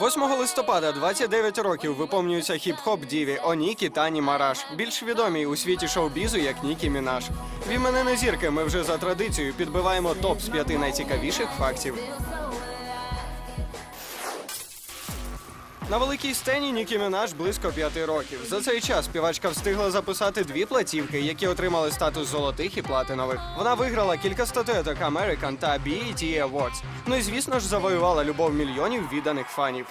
8 листопада 29 років виповнюється хіп-хоп діві Онікі Тані Мараш, більш відомій у світі шоу-бізу як Нікі Мінаш. В іменини зірки ми вже за традицією підбиваємо топ з п'яти найцікавіших фактів. На великій сцені Нікі Мінаш близько п'яти років. За цей час співачка встигла записати дві платівки, які отримали статус золотих і платинових. Вона виграла кілька статуеток American та BET Awards. Ну і звісно ж завоювала любов мільйонів відданих фанів.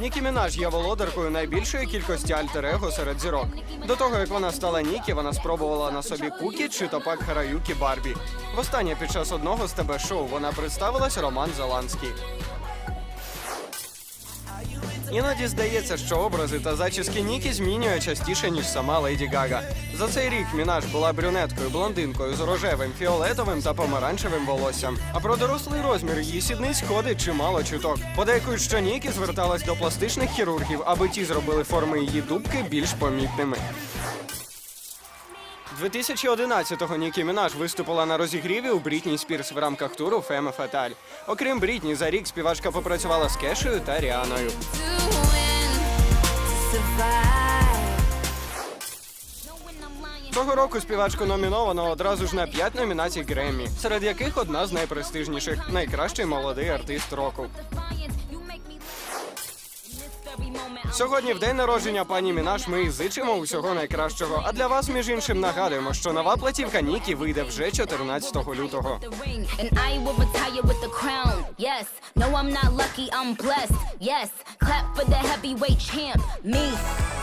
Нікі Мінаж є володаркою найбільшої кількості альтер-его серед зірок. До того як вона стала Нікі, вона спробувала на собі Кукі чи топак Хараюкі Барбі. Востаннє під час одного з ТБ шоу вона представилась Роман Заланський. Іноді здається, що образи та зачіски Нікі змінює частіше, ніж сама Леді Гага. За цей рік Мінаж була брюнеткою, блондинкою з рожевим, фіолетовим та помаранчевим волоссям. А про дорослий розмір її сідниць ходить чимало чуток. Подейкують, що Нікі зверталась до пластичних хірургів, аби ті зробили форми її дубки більш помітними. 2011-го Нікі Мінаш виступила на розігріві у Брітні Спірс в рамках туру Феме Фаталь. Окрім Брітні, за рік співачка попрацювала з Кешею та Ріаною. Цього року співачку номіновано одразу ж на 5 номінацій Греммі, серед яких одна з найпрестижніших найкращий молодий артист року. Сьогодні, в день народження пані Мінаш, ми зичимо усього найкращого. А для вас, між іншим, нагадуємо, що нова платівка Нікі вийде вже 14 лютого. I'm blessed. Yes, clap for the heavyweight champ, me.